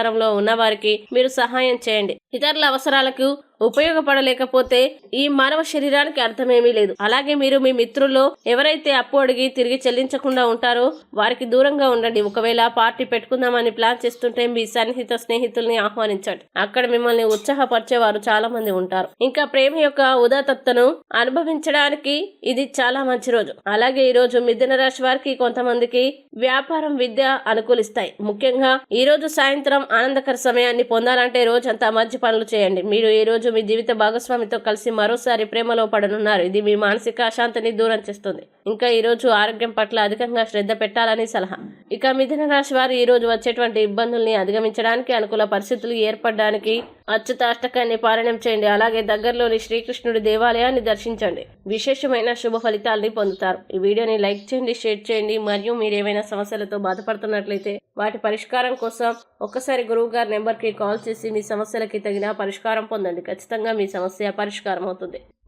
అధికారంలో ఉన్న వారికి మీరు సహాయం చేయండి. ఇతరుల అవసరాలకు ఉపయోగపడలేకపోతే ఈ మానవ శరీరానికి అర్థమేమీ లేదు. అలాగే మీరు మీ మిత్రుల్లో ఎవరైతే అప్పు అడిగి తిరిగి చెల్లించకుండా ఉంటారో వారికి దూరంగా ఉండండి. ఒకవేళ పార్టీ పెట్టుకుందామని ప్లాన్ చేస్తుంటే మీ సన్నిహిత స్నేహితుల్ని ఆహ్వానించండి. అక్కడ మిమ్మల్ని ఉత్సాహపరిచేవారు చాలా మంది ఉంటారు. ఇంకా ప్రేమ యొక్క ఉదాతత్వను అనుభవించడానికి ఇది చాలా మంచి రోజు. అలాగే ఈ రోజు మిథున రాశి వారికి కొంతమందికి వ్యాపారం విద్య అనుకూలిస్తాయి. ముఖ్యంగా ఈ రోజు సాయంత్రం ఆనందకర సమయాన్ని పొందాలంటే రోజంతా మంచి పనులు చేయండి. మీరు ఈ రోజు మీ జీవిత భాగస్వామితో కలిసి మరోసారి ప్రేమలో పడనున్నారు. ఇది మీ మానసిక అశాంతిని దూరం చేస్తుంది. ఇంకా ఈరోజు ఆరోగ్యం పట్ల అధికంగా శ్రద్ధ పెట్టాలని సలహా. ఇక మిథున రాశి వారు ఈరోజు వచ్చేటువంటి ఇబ్బందుల్ని అధిగమించడానికి అనుకూల పరిస్థితులు ఏర్పడడానికి అచ్యుత అష్టకాన్ని పారాయణం చేయండి. అలాగే దగ్గరలోని శ్రీకృష్ణుడి దేవాలయాన్ని దర్శించండి. విశేషమైన శుభ ఫలితాల్ని పొందుతారు. ఈ వీడియోని లైక్ చేయండి షేర్ చేయండి. మరియు మీరు ఏమైనా సమస్యలతో బాధపడుతున్నట్లయితే వాటి పరిష్కారం కోసం ఒక్కసారి గురువు గారి నెంబర్కి కాల్ చేసి మీ సమస్యలకి తగిన పరిష్కారం పొందండి. ఖచ్చితంగా మీ సమస్య పరిష్కారం అవుతుంది.